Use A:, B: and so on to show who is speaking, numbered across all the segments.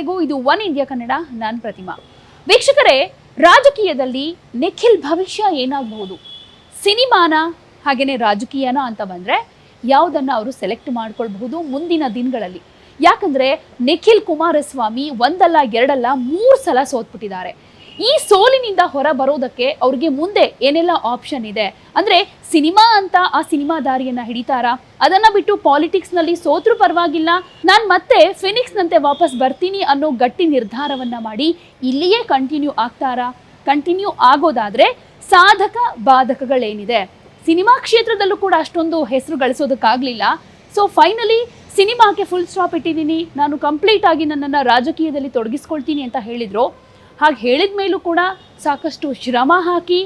A: ವೀಕ್ಷಕರೆಲ್ಲರಿಗೂ ಇದು one India Kannada, ನಾನು ಪ್ರತಿಮಾ. ವೀಕ್ಷಕರೇ, ರಾಜಕೀಯದಲ್ಲಿ ನಿಖಿಲ್ ಭವಿಷ್ಯ ಏನಾಗಬಹುದು? ಸಿನಿಮಾನ ಹಾಗೆಯೇ ರಾಜಕೀಯನ ಅಂತ ಬಂದರೆ ಯಾವುದನ್ನು ಅವರು ಸೆಲೆಕ್ಟ್ ಮಾಡ್ಕೊಳ್ಬಹುದು ಮುಂದಿನ ದಿನಗಳಲ್ಲಿ. ಯಾಕಂದರೆ ನಿಖಿಲ್ ಕುಮಾರಸ್ವಾಮಿ ಒಂದಲ್ಲ ಎರಡಲ್ಲ ಮೂರು ಸಲ ಸೋತ್ಬಿಟ್ಟಿದ್ದಾರೆ. ಈ ಸೋಲಿನಿಂದ ಹೊರ ಬರೋದಕ್ಕೆ ಅವ್ರಿಗೆ ಮುಂದೆ ಏನೆಲ್ಲ ಆಪ್ಷನ್ ಇದೆ? ಅಂದ್ರೆ ಸಿನಿಮಾ ಅಂತ ಆ ಸಿನಿಮಾ ದಾರಿಯನ್ನ ಹಿಡಿತಾರಾ? ಅದನ್ನ ಬಿಟ್ಟು ಪಾಲಿಟಿಕ್ಸ್ನಲ್ಲಿ ನಲ್ಲಿ ಸೋತ್ರು ಪರವಾಗಿಲ್ಲ. ನಾನು ಮತ್ತೆ ಫಿನಿಕ್ಸ್ ನಂತೆ ವಾಪಸ್ ಬರ್ತೀನಿ ಅನ್ನೋ ಗಟ್ಟಿ ನಿರ್ಧಾರವನ್ನ ಮಾಡಿ ಇಲ್ಲಿಯೇ ಕಂಟಿನ್ಯೂ ಆಗ್ತಾರಾ? ಕಂಟಿನ್ಯೂ ಆಗೋದಾದ್ರೆ ಸಾಧಕ ಬಾಧಕಗಳೇನಿದೆ. ಸಿನಿಮಾ ಕ್ಷೇತ್ರದಲ್ಲೂ ಕೂಡ ಅಷ್ಟೊಂದು ಹೆಸರು ಗಳಿಸೋದಕ್ಕಾಗಲಿಲ್ಲ. ಸೊ ಫೈನಲಿ ಸಿನಿಮಾಕ್ಕೆ ಫುಲ್ ಸ್ಟಾಪ್ ಇಟ್ಟಿದ್ದೀನಿ. ನಾನು ಕಂಪ್ಲೀಟ್ ಆಗಿ ನನ್ನನ್ನು ರಾಜಕೀಯದಲ್ಲಿ ತೊಡಗಿಸ್ಕೊಳ್ತೀನಿ ಅಂತ ಹೇಳಿದ್ರು. ಹಾಗೆ ಹೇಳಿದ ಮೇಲೂ ಕೂಡ ಸಾಕಷ್ಟು ಶ್ರಮ ಹಾಕಿ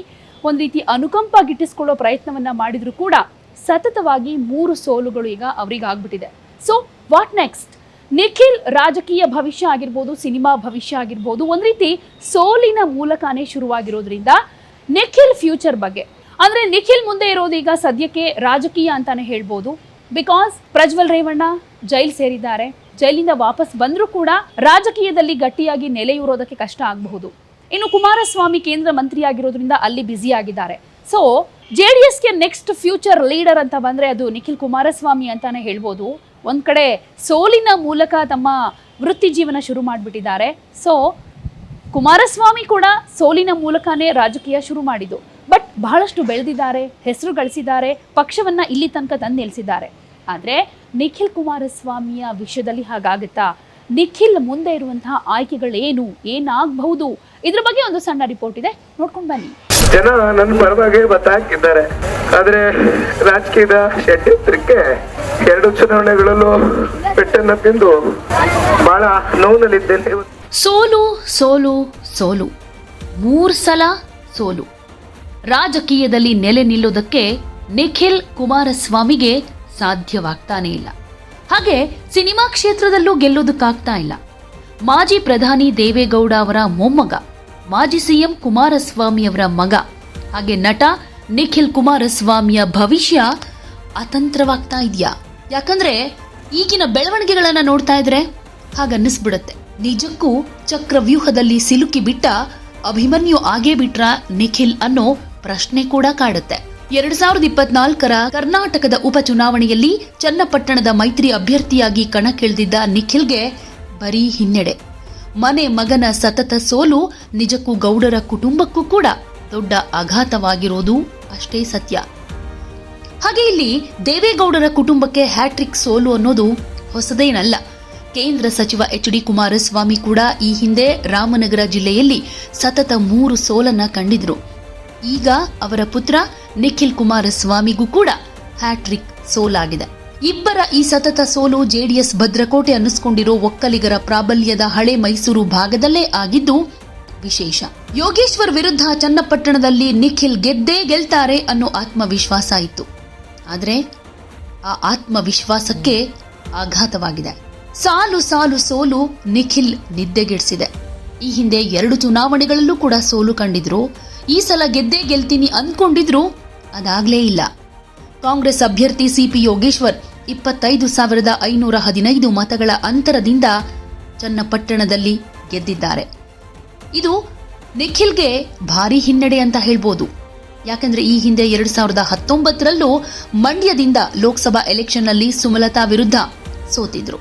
A: ಒಂದು ರೀತಿ ಅನುಕಂಪ ಗಿಟ್ಟಿಸ್ಕೊಳ್ಳೋ ಪ್ರಯತ್ನವನ್ನು ಮಾಡಿದರೂ ಕೂಡ ಸತತವಾಗಿ ಮೂರು ಸೋಲುಗಳು ಈಗ ಅವರಿಗೆ ಆಗ್ಬಿಟ್ಟಿದೆ. ಸೊ ವಾಟ್ ನೆಕ್ಸ್ಟ್ ನಿಖಿಲ್ ರಾಜಕೀಯ ಭವಿಷ್ಯ ಆಗಿರ್ಬೋದು, ಸಿನಿಮಾ ಭವಿಷ್ಯ ಆಗಿರ್ಬೋದು, ಒಂದು ರೀತಿ ಸೋಲಿನ ಮೂಲಕನೇ ಶುರುವಾಗಿರೋದ್ರಿಂದ ನಿಖಿಲ್ ಫ್ಯೂಚರ್ ಬಗ್ಗೆ. ಅಂದರೆ ನಿಖಿಲ್ ಮುಂದೆ ಇರೋದು ಈಗ ಸದ್ಯಕ್ಕೆ ರಾಜಕೀಯ ಅಂತಾನೆ ಹೇಳ್ಬೋದು. ಬಿಕಾಸ್ ಪ್ರಜ್ವಲ್ ರೇವಣ್ಣ ಜೈಲ್ ಸೇರಿದ್ದಾರೆ. ಜೈಲಿಂದ ವಾಪಸ್ ಬಂದರೂ ಕೂಡ ರಾಜಕೀಯದಲ್ಲಿ ಗಟ್ಟಿಯಾಗಿ ನೆಲೆಯೂರೋದಕ್ಕೆ ಕಷ್ಟ ಆಗಬಹುದು. ಇನ್ನು ಕುಮಾರಸ್ವಾಮಿ ಕೇಂದ್ರ ಮಂತ್ರಿಯಾಗಿರೋದ್ರಿಂದ ಅಲ್ಲಿ ಬ್ಯುಸಿ ಆಗಿದ್ದಾರೆ. ಸೊ ಜೆ ಡಿ ಎಸ್ಗೆ ನೆಕ್ಸ್ಟ್ ಫ್ಯೂಚರ್ ಲೀಡರ್ ಅಂತ ಬಂದರೆ ಅದು ನಿಖಿಲ್ ಕುಮಾರಸ್ವಾಮಿ ಅಂತಾನೆ ಹೇಳ್ಬೋದು. ಒಂದು ಕಡೆ ಸೋಲಿನ ಮೂಲಕ ತಮ್ಮ ವೃತ್ತಿ ಜೀವನ ಶುರು ಮಾಡಿಬಿಟ್ಟಿದ್ದಾರೆ. ಸೊ ಕುಮಾರಸ್ವಾಮಿ ಕೂಡ ಸೋಲಿನ ಮೂಲಕನೇ ರಾಜಕೀಯ ಶುರು ಮಾಡಿದ್ದು. ಬಟ್ ಬಹಳಷ್ಟು ಬೆಳೆದಿದ್ದಾರೆ ಹೆಸರು ಗಳಿಸಿದ್ದಾರೆ ಪಕ್ಷವನ್ನ ಇಲ್ಲಿ ತನಕ ತಂದು ನಿಲ್ಲಿಸಿದ್ದಾರೆ. ಆದರೆ ನಿಖಿಲ್ ಕುಮಾರಸ್ವಾಮಿಯ ವಿಷಯದಲ್ಲಿ ಹಾಗಾಗುತ್ತಾ? ನಿಖಿಲ್ ಮುಂದೆ ಇರುವಂತಹ ಆಯ್ಕೆಗಳೇನು ಏನಾಗಬಹುದು? ಇದ್ರ ಬಗ್ಗೆ ಒಂದು ಸಣ್ಣ ರಿಪೋರ್ಟ್ ಇದೆ. ನೋಡ್ಕೊಂಡು ಬನ್ನಿ.
B: ಜನ ನನ್ನ ಪರವಾಗಿ ಮತ ಹಾಕಿದ್ದಾರೆ ಆದ್ರೆ ರಾಜಕೀಯದ ಷಡ್ಯಂತ್ರಕ್ಕೆ ಎರಡು ಚುನಾವಣೆಗಳಲ್ಲೂ ಪೆಟ್ಟನ್ನ ತಿಂದು ಬಹಳ ನೋವಿನಲ್ಲಿದ್ದೇನೆ.
A: ಸೋಲು ಸೋಲು ಸೋಲು. ಮೂರು ಸಲ ಸೋಲು. ರಾಜಕೀಯದಲ್ಲಿ ನೆಲೆ ನಿಲ್ಲೋದಕ್ಕೆ ನಿಖಿಲ್ ಕುಮಾರಸ್ವಾಮಿಗೆ ಸಾಧ್ಯವಾಗ್ತಾನೇ ಇಲ್ಲ. ಹಾಗೆ ಸಿನಿಮಾ ಕ್ಷೇತ್ರದಲ್ಲೂ ಗೆಲ್ಲೋದಕ್ಕಾಗ್ತಾ ಇಲ್ಲ. ಮಾಜಿ ಪ್ರಧಾನಿ ದೇವೇಗೌಡ ಅವರ ಮೊಮ್ಮಗ, ಮಾಜಿ ಸಿಎಂ ಕುಮಾರಸ್ವಾಮಿಯವರ ಮಗ, ಹಾಗೆ ನಟ ನಿಖಿಲ್ ಕುಮಾರಸ್ವಾಮಿಯ ಭವಿಷ್ಯ ಅತಂತ್ರವಾಗ್ತಾ ಇದೆಯಾ? ಯಾಕಂದ್ರೆ ಈಗಿನ ಬೆಳವಣಿಗೆಗಳನ್ನ ನೋಡ್ತಾ ಇದ್ರೆ ಹಾಗನ್ನಿಸ್ಬಿಡತ್ತೆ. ನಿಜಕ್ಕೂ ಚಕ್ರವ್ಯೂಹದಲ್ಲಿ ಸಿಲುಕಿ ಬಿಟ್ಟ ಅಭಿಮನ್ಯು ಆಗೇ ಬಿಟ್ರ ನಿಖಿಲ್ ಅನ್ನೋ ಪ್ರಶ್ನೆ ಕೂಡ ಕಾಡುತ್ತೆ. ಎರಡ್ ಸಾವಿರದ ಇಪ್ಪತ್ನಾಲ್ಕರ ಕರ್ನಾಟಕದ ಉಪಚುನಾವಣೆಯಲ್ಲಿ ಚನ್ನಪಟ್ಟಣದ ಮೈತ್ರಿ ಅಭ್ಯರ್ಥಿಯಾಗಿ ಕಣಕ್ಕಿಳಿದಿದ್ದ ನಿಖಿಲ್ಗೆ ಬರೀ ಹಿನ್ನಡೆ. ಮನೆ ಮಗನ ಸತತ ಸೋಲು ನಿಜಕ್ಕೂ ಗೌಡರ ಕುಟುಂಬಕ್ಕೂ ಕೂಡ ದೊಡ್ಡ ಆಘಾತವಾಗಿರೋದು ಅಷ್ಟೇ ಸತ್ಯ. ಹಾಗೆ ಇಲ್ಲಿ ದೇವೇಗೌಡರ ಕುಟುಂಬಕ್ಕೆ ಹ್ಯಾಟ್ರಿಕ್ ಸೋಲು ಅನ್ನೋದು ಹೊಸದೇನಲ್ಲ. ಕೇಂದ್ರ ಸಚಿವ ಎಚ್ ಡಿ ಕುಮಾರಸ್ವಾಮಿ ಕೂಡ ಈ ಹಿಂದೆ ರಾಮನಗರ ಜಿಲ್ಲೆಯಲ್ಲಿ ಸತತ ಮೂರು ಸೋಲನ್ನ ಕಂಡಿದ್ರು. ಈಗ ಅವರ ಪುತ್ರ ನಿಖಿಲ್ ಕುಮಾರಸ್ವಾಮಿಗೂ ಕೂಡ ಹ್ಯಾಟ್ರಿಕ್ ಸೋಲಾಗಿದೆ. ಇಬ್ಬರ ಈ ಸತತ ಸೋಲು ಜೆಡಿಎಸ್ ಭದ್ರಕೋಟೆ ಅನ್ನಿಸ್ಕೊಂಡಿರೋ ಒಕ್ಕಲಿಗರ ಪ್ರಾಬಲ್ಯದ ಹಳೆ ಮೈಸೂರು ಭಾಗದಲ್ಲೇ ಆಗಿದ್ದು ವಿಶೇಷ. ಯೋಗೇಶ್ವರ್ ವಿರುದ್ಧ ಚನ್ನಪಟ್ಟಣದಲ್ಲಿ ನಿಖಿಲ್ ಗೆದ್ದೇ ಗೆಲ್ತಾರೆ ಅನ್ನೋ ಆತ್ಮವಿಶ್ವಾಸ ಇತ್ತು. ಆದರೆ ಆ ಆತ್ಮವಿಶ್ವಾಸಕ್ಕೆ ಆಘಾತವಾಗಿದೆ. ಸಾಲು ಸಾಲು ಸೋಲು ನಿಖಿಲ್ ನಿದ್ದೆಗೆಡಿಸಿದೆ. ಈ ಹಿಂದೆ ಎರಡು ಚುನಾವಣೆಗಳಲ್ಲೂ ಕೂಡ ಸೋಲು ಕಂಡಿದ್ರು. ಈ ಸಲ ಗೆದ್ದೇ ಗೆಲ್ತೀನಿ ಅಂದ್ಕೊಂಡಿದ್ರು ಅದಾಗ್ಲೇ ಇಲ್ಲ. ಕಾಂಗ್ರೆಸ್ ಅಭ್ಯರ್ಥಿ ಸಿಪಿ ಯೋಗೇಶ್ವರ್ ಇಪ್ಪತ್ತೈದು ಸಾವಿರದ ಐನೂರ ಹದಿನೈದು ಮತಗಳ ಅಂತರದಿಂದ ಚನ್ನಪಟ್ಟಣದಲ್ಲಿ ಗೆದ್ದಿದ್ದಾರೆ. ಇದು ನಿಖಿಲ್ಗೆ ಭಾರಿ ಹಿನ್ನಡೆ ಅಂತ ಹೇಳ್ಬೋದು. ಯಾಕಂದ್ರೆ ಈ ಹಿಂದೆ ಎರಡು ಸಾವಿರದ ಹತ್ತೊಂಬತ್ತರಲ್ಲೂ ಮಂಡ್ಯದಿಂದ ಲೋಕಸಭಾ ಎಲೆಕ್ಷನ್ನಲ್ಲಿ ಸುಮಲತಾ ವಿರುದ್ಧ ಸೋತಿದ್ರು.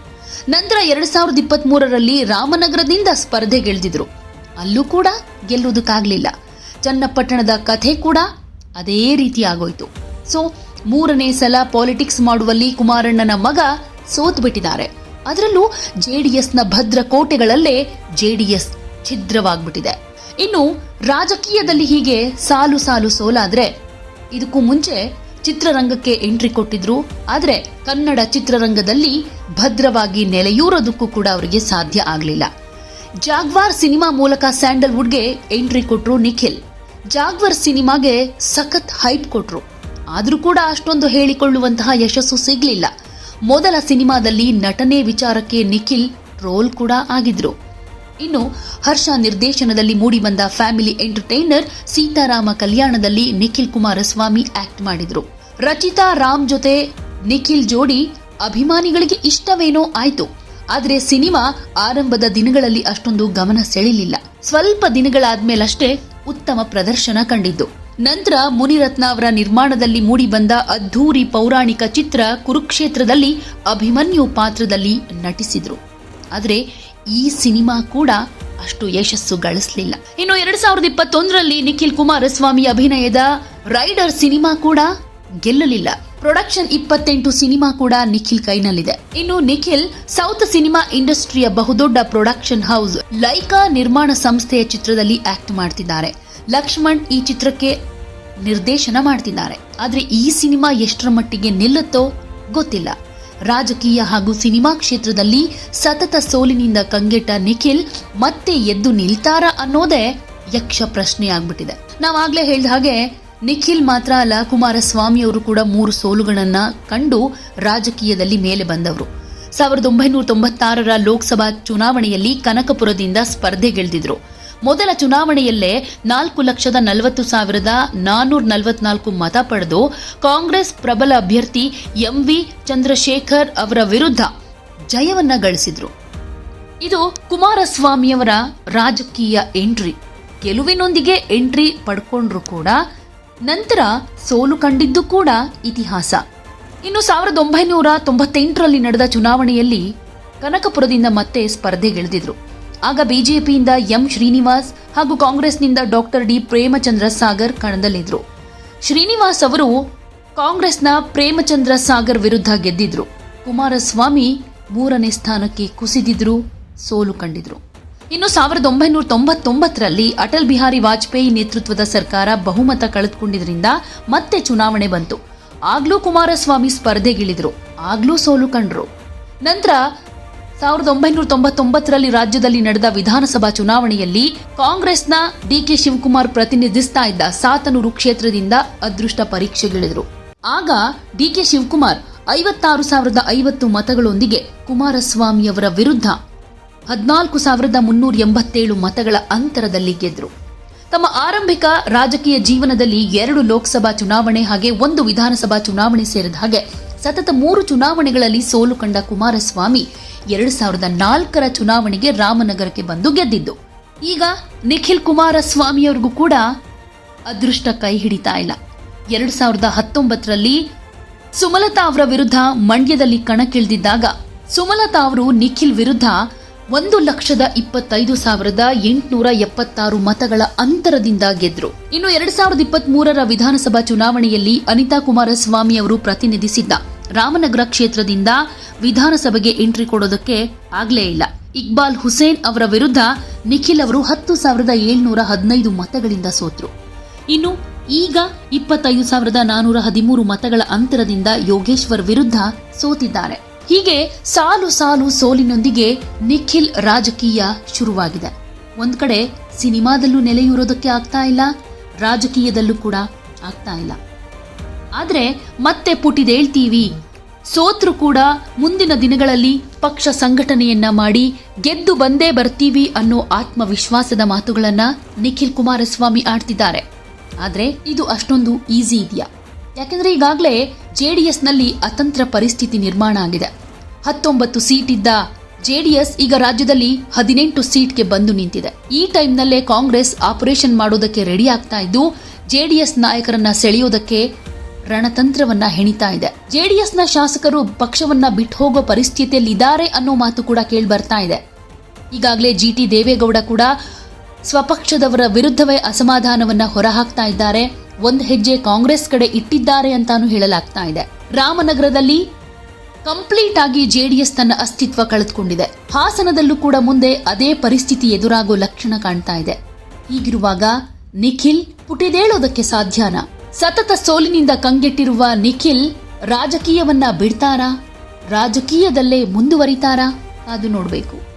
A: ನಂತರ ಎರಡು ಸಾವಿರದ ಇಪ್ಪತ್ತ್ ರಾಮನಗರದಿಂದ ಸ್ಪರ್ಧೆಗಿಳಿದಿದ್ರು. ಅಲ್ಲೂ ಕೂಡ ಗೆಲ್ಲುವುದಕ್ಕಾಗ್ಲಿಲ್ಲ. ಚನ್ನಪಟ್ಟಣದ ಕಥೆ ಕೂಡ ಅದೇ ರೀತಿ ಆಗೋಯ್ತು ಸೊ, ಮೂರನೇ ಸಲ ಪಾಲಿಟಿಕ್ಸ್ ಮಾಡುವಲ್ಲಿ ಕುಮಾರಣ್ಣನ ಮಗ ಸೋತ್ ಬಿಟ್ಟಿದ್ದಾರೆ ಅದರಲ್ಲೂ ಜೆಡಿಎಸ್ನ ಭದ್ರ ಕೋಟೆಗಳಲ್ಲೇ ಜೆ ಡಿ ಎಸ್ ಛಿದ್ರವಾಗ್ಬಿಟ್ಟಿದೆ. ಇನ್ನು ರಾಜಕೀಯದಲ್ಲಿ ಹೀಗೆ ಸಾಲು ಸಾಲು ಸೋಲಾದ್ರೆ ಇದಕ್ಕೂ ಮುಂಚೆ ಚಿತ್ರರಂಗಕ್ಕೆ ಎಂಟ್ರಿ ಕೊಟ್ಟಿದ್ರು, ಆದರೆ ಕನ್ನಡ ಚಿತ್ರರಂಗದಲ್ಲಿ ಭದ್ರವಾಗಿ ನೆಲೆಯೂರೋದಕ್ಕೂ ಕೂಡ ಅವರಿಗೆ ಸಾಧ್ಯ ಆಗಲಿಲ್ಲ. ಜಾಗ್ವಾರ್ ಸಿನಿಮಾ ಮೂಲಕ ಸ್ಯಾಂಡಲ್ವುಡ್ಗೆ ಎಂಟ್ರಿ ಕೊಟ್ಟರು ನಿಖಿಲ್. ಜಾಗ್ವಾರ್ ಸಿನಿಮಾಗೆ ಸಖತ್ ಹೈಪ್ ಕೊಟ್ರು. ಆದರೂ ಕೂಡ ಅಷ್ಟೊಂದು ಹೇಳಿಕೊಳ್ಳುವಂತಹ ಯಶಸ್ಸು ಸಿಗಲಿಲ್ಲ. ಮೊದಲ ಸಿನಿಮಾದಲ್ಲಿ ನಟನೆ ವಿಚಾರಕ್ಕೆ ನಿಖಿಲ್ ಟ್ರೋಲ್ ಕೂಡ ಆಗಿದ್ರು. ಇನ್ನು ಹರ್ಷ ನಿರ್ದೇಶನದಲ್ಲಿ ಮೂಡಿಬಂದ ಫ್ಯಾಮಿಲಿ ಎಂಟರ್ಟೈನರ್ ಸೀತಾರಾಮ ಕಲ್ಯಾಣದಲ್ಲಿ ನಿಖಿಲ್ ಕುಮಾರಸ್ವಾಮಿ ಆಕ್ಟ್ ಮಾಡಿದ್ರು. ರಚಿತಾ ರಾಮ್ ಜೊತೆ ನಿಖಿಲ್ ಜೋಡಿ ಅಭಿಮಾನಿಗಳಿಗೆ ಇಷ್ಟವೇನೋ ಆಯ್ತು. ಆದರೆ ಸಿನಿಮಾ ಆರಂಭದ ದಿನಗಳಲ್ಲಿ ಅಷ್ಟೊಂದು ಗಮನ ಸೆಳೆಯಲಿಲ್ಲ ಸ್ವಲ್ಪ ದಿನಗಳಾದ್ಮೇಲಷ್ಟೇ ಉತ್ತಮ ಪ್ರದರ್ಶನ ಕಂಡಿದ್ದು. ನಂತರ ಮುನಿರತ್ನ ಅವರ ನಿರ್ಮಾಣದಲ್ಲಿ ಮೂಡಿಬಂದ ಅದ್ಧೂರಿ ಪೌರಾಣಿಕ ಚಿತ್ರ ಕುರುಕ್ಷೇತ್ರದಲ್ಲಿ ಅಭಿಮನ್ಯು ಪಾತ್ರದಲ್ಲಿ ನಟಿಸಿದರು. ಆದರೆ ಈ ಸಿನಿಮಾ ಕೂಡ ಅಷ್ಟು ಯಶಸ್ಸು ಗಳಿಸಲಿಲ್ಲ. ಇನ್ನು ಎರಡ್ ಸಾವಿರದ ಇಪ್ಪತ್ತೊಂದರಲ್ಲಿ ನಿಖಿಲ್ ಕುಮಾರಸ್ವಾಮಿ ಅಭಿನಯದ ರೈಡರ್ ಸಿನಿಮಾ ಕೂಡ ಗೆಲ್ಲಲಿಲ್ಲ. ಪ್ರೊಡಕ್ಷನ್ ಇಪ್ಪತ್ತೆಂಟು ಸಿನಿಮಾ ಕೂಡ ನಿಖಿಲ್ ಕೈನಲ್ಲಿದೆ. ಇನ್ನು ನಿಖಿಲ್, ಸೌತ್ ಸಿನಿಮಾ ಇಂಡಸ್ಟ್ರಿಯ ಬಹುದೊಡ್ಡ ಪ್ರೊಡಕ್ಷನ್ ಹೌಸ್ ಲೈಕಾ ನಿರ್ಮಾಣ ಸಂಸ್ಥೆಯ ಚಿತ್ರದಲ್ಲಿ ಆಕ್ಟ್ ಮಾಡ್ತಿದ್ದಾರೆ. ಲಕ್ಷ್ಮಣ್ ಈ ಚಿತ್ರಕ್ಕೆ ನಿರ್ದೇಶನ ಮಾಡ್ತಿದ್ದಾರೆ. ಆದ್ರೆ ಈ ಸಿನಿಮಾ ಎಷ್ಟರ ಮಟ್ಟಿಗೆ ನಿಲ್ಲುತ್ತೋ ಗೊತ್ತಿಲ್ಲ. ರಾಜಕೀಯ ಹಾಗೂ ಸಿನಿಮಾ ಕ್ಷೇತ್ರದಲ್ಲಿ ಸತತ ಸೋಲಿನಿಂದ ಕಂಗೆಟ್ಟ ನಿಖಿಲ್ ಮತ್ತೆ ಎದ್ದು ನಿಲ್ತಾರ ಅನ್ನೋದೇ ಯಕ್ಷ ಪ್ರಶ್ನೆ ಆಗ್ಬಿಟ್ಟಿದೆ ನಾವಾಗ್ಲೇ ಹೇಳಿದ ಹಾಗೆ ನಿಖಿಲ್ ಮಾತ್ರ ಅಲ್ಲ, ಕುಮಾರಸ್ವಾಮಿ ಅವರು ಕೂಡ ಮೂರು ಸೋಲುಗಳನ್ನು ಕಂಡು ರಾಜಕೀಯದಲ್ಲಿ ಮೇಲೆ ಬಂದವರು. ಸಾವಿರದ ಒಂಬೈನೂರ ತೊಂಬತ್ತಾರರ ಲೋಕಸಭಾ ಚುನಾವಣೆಯಲ್ಲಿ ಕನಕಪುರದಿಂದ ಸ್ಪರ್ಧೆಗಿಳಿದಿದ್ರು ಮೊದಲ ಚುನಾವಣೆಯಲ್ಲೇ ನಾಲ್ಕು ಲಕ್ಷದ ನಲವತ್ತು ಸಾವಿರದ ನಾನ್ನೂರ ನಲವತ್ನಾಲ್ಕು ಮತ ಪಡೆದು ಕಾಂಗ್ರೆಸ್ ಪ್ರಬಲ ಅಭ್ಯರ್ಥಿ ಎಂ ವಿ ಚಂದ್ರಶೇಖರ್ ಅವರ ವಿರುದ್ಧ ಜಯವನ್ನ ಗಳಿಸಿದ್ರು. ಇದು ಕುಮಾರಸ್ವಾಮಿಯವರ ರಾಜಕೀಯ ಎಂಟ್ರಿ. ಗೆಲುವಿನೊಂದಿಗೆ ಎಂಟ್ರಿ ಪಡ್ಕೊಂಡ್ರು ಕೂಡ ನಂತರ ಸೋಲು ಕಂಡಿದ್ದು ಕೂಡ ಇತಿಹಾಸ. ಇನ್ನು ಸಾವಿರದ ಒಂಬೈನೂರ ತೊಂಬತ್ತೆಂಟರಲ್ಲಿ ನಡೆದ ಚುನಾವಣೆಯಲ್ಲಿ ಕನಕಪುರದಿಂದ ಮತ್ತೆ ಸ್ಪರ್ಧೆಗಿಳಿದಿದ್ರು. ಆಗ ಬಿಜೆಪಿಯಿಂದ ಎಂ ಶ್ರೀನಿವಾಸ್ ಹಾಗೂ ಕಾಂಗ್ರೆಸ್ನಿಂದ ಡಾಕ್ಟರ್ ಡಿ ಪ್ರೇಮಚಂದ್ರ ಸಾಗರ್ ಕಣದಲ್ಲಿದ್ರು. ಶ್ರೀನಿವಾಸ್ ಅವರು ಕಾಂಗ್ರೆಸ್ನ ಪ್ರೇಮಚಂದ್ರ ಸಾಗರ್ ವಿರುದ್ಧ ಗೆದ್ದಿದ್ರು. ಕುಮಾರಸ್ವಾಮಿ ಮೂರನೇ ಸ್ಥಾನಕ್ಕೆ ಕುಸಿದಿದ್ರು, ಸೋಲು ಕಂಡಿದ್ರು. ಇನ್ನು ಸಾವಿರದ ಒಂಬೈನೂರ ತೊಂಬತ್ತೊಂಬತ್ತರಲ್ಲಿ ಅಟಲ್ ಬಿಹಾರಿ ವಾಜಪೇಯಿ ನೇತೃತ್ವದ ಸರ್ಕಾರ ಬಹುಮತ ಕಳೆದುಕೊಂಡಿದ್ದರಿಂದ ಮತ್ತೆ ಚುನಾವಣೆ ಬಂತು. ಆಗ್ಲೂ ಕುಮಾರಸ್ವಾಮಿ ಸ್ಪರ್ಧೆಗಿಳಿದ್ರು. ಆಗ್ಲೂ ಸೋಲು ಕಂಡ್ರು. ನಂತರ ಸಾವಿರದ ಒಂಬೈನೂರ ತೊಂಬತ್ತೊಂಬತ್ತರಲ್ಲಿ ರಾಜ್ಯದಲ್ಲಿ ನಡೆದ ವಿಧಾನಸಭಾ ಚುನಾವಣೆಯಲ್ಲಿ ಕಾಂಗ್ರೆಸ್ನ ಡಿಕೆ ಶಿವಕುಮಾರ್ ಪ್ರತಿನಿಧಿಸ್ತಾ ಇದ್ದ ಸಾತನೂರು ಕ್ಷೇತ್ರದಿಂದ ಅದೃಷ್ಟ ಪರೀಕ್ಷೆಗಿಳಿದ್ರು. ಆಗ ಡಿಕೆ ಶಿವಕುಮಾರ್ ಐವತ್ತಾರು ಸಾವಿರದ ಐವತ್ತು ಮತಗಳೊಂದಿಗೆ ಕುಮಾರಸ್ವಾಮಿಯವರ ವಿರುದ್ಧ ಹದಿನಾಲ್ಕು ಸಾವಿರದ ಮುನ್ನೂರ ಎಂಬತ್ತೇಳು ಮತಗಳ ಅಂತರದಲ್ಲಿ ಗೆದ್ರು. ತಮ್ಮ ಆರಂಭಿಕ ರಾಜಕೀಯ ಜೀವನದಲ್ಲಿ ಎರಡು ಲೋಕಸಭಾ ಚುನಾವಣೆ ಹಾಗೆ ಒಂದು ವಿಧಾನಸಭಾ ಚುನಾವಣೆ ಸೇರಿದ ಹಾಗೆ ಸತತ ಮೂರು ಚುನಾವಣೆಗಳಲ್ಲಿ ಸೋಲು ಕಂಡ ಕುಮಾರಸ್ವಾಮಿ ಎರಡು ಸಾವಿರದ ನಾಲ್ಕರ ಚುನಾವಣೆಗೆ ರಾಮನಗರಕ್ಕೆ ಬಂದು ಗೆದ್ದಿದ್ದು. ಈಗ ನಿಖಿಲ್ ಕುಮಾರಸ್ವಾಮಿಯವರಿಗೂ ಕೂಡ ಅದೃಷ್ಟ ಕೈ ಹಿಡಿತಾ ಇಲ್ಲ. ಎರಡು ಸಾವಿರದ ಹತ್ತೊಂಬತ್ತರಲ್ಲಿ ಸುಮಲತಾ ಅವರ ವಿರುದ್ಧ ಮಂಡ್ಯದಲ್ಲಿ ಕಣಕ್ಕಿಳಿದಿದ್ದಾಗ ಸುಮಲತಾ ಅವರು ನಿಖಿಲ್ ವಿರುದ್ಧ ಒಂದು ಲಕ್ಷದ ಇಪ್ಪತ್ತೈದು ಸಾವಿರದ ಎಂಟುನೂರ ಎಪ್ಪತ್ತಾರು ಮತಗಳ ಅಂತರದಿಂದ ಗೆದ್ರು. ಇನ್ನು ಎರಡ್ ಸಾವಿರದ ಇಪ್ಪತ್ತ್ ಮೂರರ ವಿಧಾನಸಭಾ ಚುನಾವಣೆಯಲ್ಲಿ ಅನಿತಾ ಕುಮಾರಸ್ವಾಮಿ ಅವರು ಪ್ರತಿನಿಧಿಸಿದ್ದ ರಾಮನಗರ ಕ್ಷೇತ್ರದಿಂದ ವಿಧಾನಸಭೆಗೆ ಎಂಟ್ರಿ ಕೊಡೋದಕ್ಕೆ ಆಗ್ಲೇ ಇಲ್ಲ. ಇಕ್ಬಾಲ್ ಹುಸೇನ್ ಅವರ ವಿರುದ್ಧ ನಿಖಿಲ್ ಅವರು ಹತ್ತು ಸಾವಿರದ ಏಳ್ನೂರ ಹದಿನೈದು ಮತಗಳಿಂದ ಸೋತರು. ಇನ್ನು ಈಗ ಇಪ್ಪತ್ತೈದು ಸಾವಿರದ ನಾನೂರ ಹದಿಮೂರು ಮತಗಳ ಅಂತರದಿಂದ ಯೋಗೇಶ್ವರ್ ವಿರುದ್ಧ ಸೋತಿದ್ದಾರೆ. ಹೀಗೆ ಸಾಲು ಸಾಲು ಸೋಲಿನೊಂದಿಗೆ ನಿಖಿಲ್ ರಾಜಕೀಯ ಶುರುವಾಗಿದೆ. ಒಂದ್ ಕಡೆ ಸಿನಿಮಾದಲ್ಲೂ ನೆಲೆಯೂರೋದಕ್ಕೆ ಆಗ್ತಾ ಇಲ್ಲ, ರಾಜಕೀಯದಲ್ಲೂ ಕೂಡ ಆಗ್ತಾ ಇಲ್ಲ. ಆದ್ರೆ ಮತ್ತೆ ಪುಟಿದೇಳ್ತೀವಿ ಸೋತ್ರು ಕೂಡ ಮುಂದಿನ ದಿನಗಳಲ್ಲಿ ಪಕ್ಷ ಸಂಘಟನೆಯನ್ನ ಮಾಡಿ ಗೆದ್ದು ಬಂದೇ ಬರ್ತೀವಿ ಅನ್ನೋ ಆತ್ಮವಿಶ್ವಾಸದ ಮಾತುಗಳನ್ನ ನಿಖಿಲ್ ಕುಮಾರಸ್ವಾಮಿ ಆಡ್ತಿದ್ದಾರೆ. ಆದ್ರೆ ಇದು ಅಷ್ಟೊಂದು ಈಸಿ ಇದೆಯಾ? ಯಾಕೆಂದ್ರೆ ಈಗಾಗಲೇ ಜೆ ಡಿ ಎಸ್ನಲ್ಲಿ ಅತಂತ್ರ ಪರಿಸ್ಥಿತಿ ನಿರ್ಮಾಣ ಆಗಿದೆ. ಹತ್ತೊಂಬತ್ತು ಸೀಟ್ ಇದ್ದ ಜೆಡಿಎಸ್ ಈಗ ರಾಜ್ಯದಲ್ಲಿ ಹದಿನೆಂಟು ಸೀಟ್ಗೆ ಬಂದು ನಿಂತಿದೆ. ಈ ಟೈಮ್ನಲ್ಲೇ ಕಾಂಗ್ರೆಸ್ ಆಪರೇಷನ್ ಮಾಡೋದಕ್ಕೆ ರೆಡಿ ಆಗ್ತಾ ಇದ್ದು ಎಸ್ ನಾಯಕರನ್ನ ಸೆಳೆಯೋದಕ್ಕೆ ರಣತಂತ್ರವನ್ನ ಹೆಣಿತಾ ಇದೆ. ಜೆಡಿಎಸ್ನ ಶಾಸಕರು ಪಕ್ಷವನ್ನ ಬಿಟ್ಟು ಹೋಗೋ ಪರಿಸ್ಥಿತಿಯಲ್ಲಿ ಇದ್ದಾರೆ ಅನ್ನೋ ಮಾತು ಕೂಡ ಕೇಳಿ ಬರ್ತಾ ಇದೆ. ಈಗಾಗಲೇ ಜಿ ಟಿ ದೇವೇಗೌಡ ಕೂಡ ಸ್ವಪಕ್ಷದವರ ವಿರುದ್ಧವೇ ಅಸಮಾಧಾನವನ್ನ ಹೊರಹಾಕ್ತಾ ಇದ್ದಾರೆ. ಒಂದು ಹೆಜ್ಜೆ ಕಾಂಗ್ರೆಸ್ ಕಡೆ ಇಟ್ಟಿದ್ದಾರೆ ಅಂತಾನೂ ಹೇಳಲಾಗ್ತಾ ಇದೆ. ರಾಮನಗರದಲ್ಲಿ ಕಂಪ್ಲೀಟ್ ಆಗಿ ಜೆಡಿಎಸ್ ತನ್ನ ಅಸ್ತಿತ್ವ ಕಳೆದುಕೊಂಡಿದೆ. ಹಾಸನದಲ್ಲೂ ಕೂಡ ಮುಂದೆ ಅದೇ ಪರಿಸ್ಥಿತಿ ಎದುರಾಗೋ ಲಕ್ಷಣ ಕಾಣ್ತಾ ಇದೆ. ಹೀಗಿರುವಾಗ ನಿಖಿಲ್ ಪುಟಿದೇಳೋದಕ್ಕೆ ಸಾಧ್ಯನಾ? ಸತತ ಸೋಲಿನಿಂದ ಕಂಗೆಟ್ಟಿರುವ ನಿಖಿಲ್ ರಾಜಕೀಯವನ್ನ ಬಿಡ್ತಾರಾ? ರಾಜಕೀಯದಲ್ಲೇ ಮುಂದುವರಿತಾರಾ? ಅದು ನೋಡಬೇಕು.